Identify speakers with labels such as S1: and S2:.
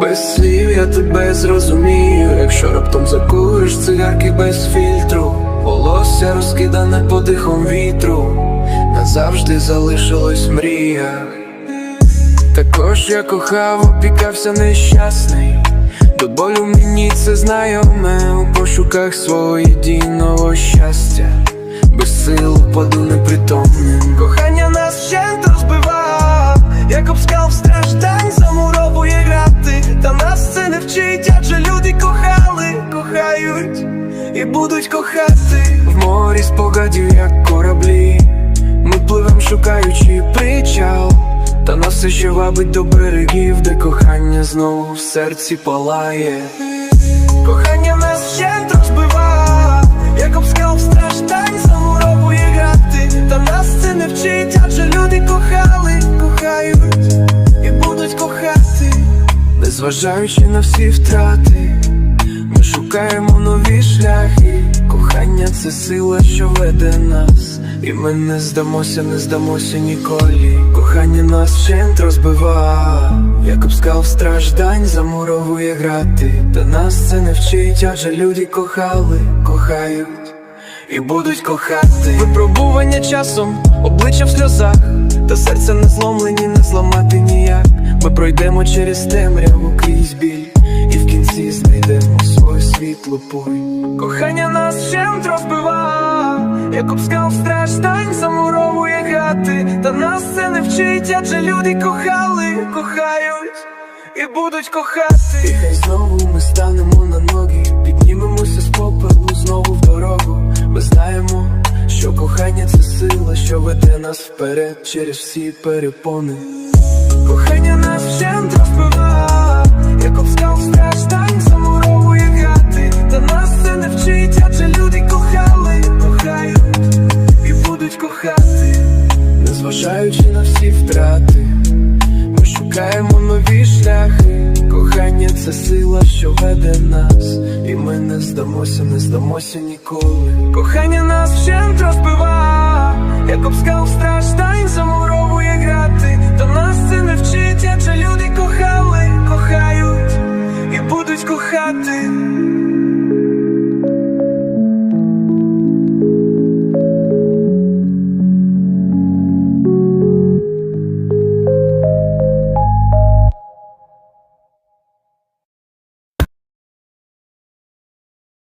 S1: без слів, я тебе зрозумію, якщо раптом закуриш цигарки без фільтру, волосся розкидане подихом вітру, назавжди залишилась мрія. Також я кохав, опікався нещасний. До болю мені це знайоме у пошуках свого єдиного щастя. Без сил упаду непритомним. Кохання нас вщент розбива, як обскал страждань замуровує грати. Та не адже люди кохали, кохають і будуть кохати. В морі спогадів, як кораблі. Ми пливем, шукаючи причал. Та нас ще вабить до берегів, де кохання знову в серці палає. Кохання нас вщент незважаючи на всі втрати. Ми шукаємо нові шляхи. Кохання це сила, що веде нас. І ми не здамося, не здамося ніколи. Кохання нас вщент розбива, як обскал страждань замуровує грати. Та нас це не вчить, адже люди кохали, кохають і будуть кохати. Випробування часом, обличчя в сльозах, та серця не зломлені, не зламати ніяк. Ми пройдемо через темряву крізь біль, і в кінці знайдемо своє світло пой. Кохання нас вщент розбива, як обскал страждань замуровує гати. Та нас це не вчить, адже люди кохали, кохають і будуть кохати. І хай знову ми станемо на ноги, піднімемося з попелу знову в дорогу. Ми знаємо, що кохання це сила, що веде нас вперед через всі перепони. Незважаючи на всі втрати. Ми шукаємо нові шляхи. Кохання це сила, що веде нас. І ми не здамося, не здамося ніколи. Кохання нас вщент розбива, як обскал страждань замуровує грати. Та нас це не вчить, адже люди кохали, кохають і будуть кохати.